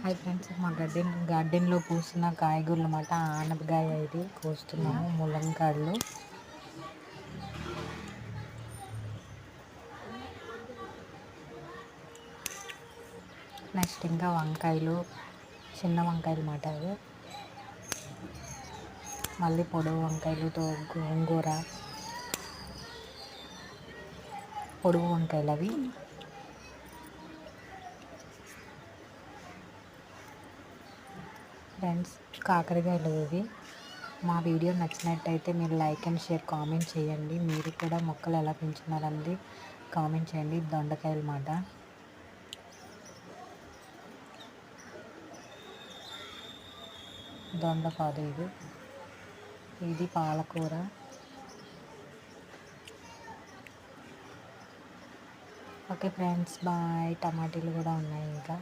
Hi friends మా garden గార్డెన్లో పూసిన కాయగూరలు అన్నమాట. ఆనపకాయ ఇది కోస్తున్నాము ములంకాడలు నెక్స్ట్ ఇంకా వంకాయలు చిన్న వంకాయలు అన్నమాట అవి. మళ్ళీ పొడవు వంకాయలతో గోంగూర. పొడుగు వంకాయలు అవి. ఫ్రెండ్స్ కాకరకాయలు ఇవి మా వీడియో నచ్చినట్టయితే మీరు లైక్ అండ్ షేర్ కామెంట్ చేయండి. మీరు కూడా మొక్కలు ఎలా పెంచుతున్నారన్నది కామెంట్ చేయండి. దొండకాయలు మాట. దొండ కాదు ఇది. ఇది పాలకూర. Okay friends bye. టమాటీలు కూడా ఉన్నాయి ఇంకా.